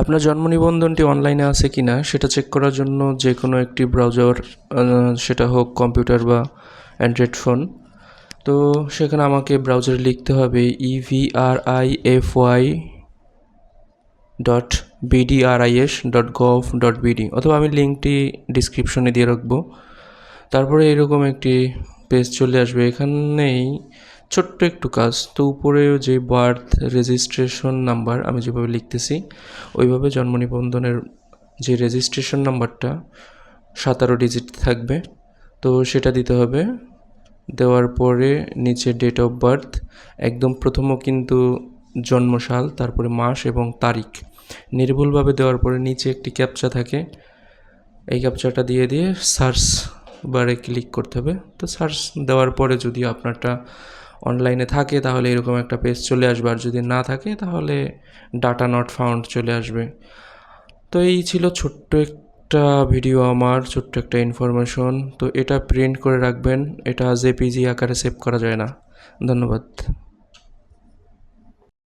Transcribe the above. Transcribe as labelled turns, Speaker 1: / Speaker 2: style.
Speaker 1: আপনার জন্ম নিবন্ধনটি অনলাইনে আছে কি না সেটা চেক করার জন্য যে কোনো একটি ব্রাউজার সেটা হোক কম্পিউটার বা অ্যান্ড্রয়েড ফোন তো সেখানে আমাকে ব্রাউজারে লিখতে হবে everify dot BDRIS dot gov dot BD অথবা আমি লিঙ্কটি ডিসক্রিপশনে দিয়ে রাখব। তারপরে এরকম একটি পেজ চলে আসবে। এখানেই ছোট্ট একটু কাজ। তো উপরে যে বার্থ রেজিস্ট্রেশন নাম্বার আমি যেভাবে লিখতেছি, ওইভাবে জন্ম নিবন্ধনের যে রেজিস্ট্রেশন নাম্বারটা সতেরো ডিজিট থাকবে। তো সেটা দিতে হবে। দেওয়ার পরে নিচে ডেট অফ বার্থ একদম প্রথমও কিন্তু জন্মসাল, তারপরে মাস এবং তারিখ। নির্ভুলভাবে দেওয়ার পরে নিচে একটি ক্যাপচা থাকে। এই ক্যাপচাটা দিয়ে দিয়ে সার্চ বারে ক্লিক করতে হবে। তো সার্চ দেওয়ার পরে যদি আপনারটা অনলাইনে থাকে, তাহলে এরকম একটা পেজ চলে আসবে। আর যদি না থাকে, তাহলে ডাটা নট ফাউন্ড চলে আসবে। তো এই ছিল ছোট্ট একটা ভিডিও আমার, ছোট্ট একটা ইনফরমেশন তো এটা প্রিন্ট করে রাখবেন। এটা জেপিজি আকারে সেভ করা যায় না। ধন্যবাদ।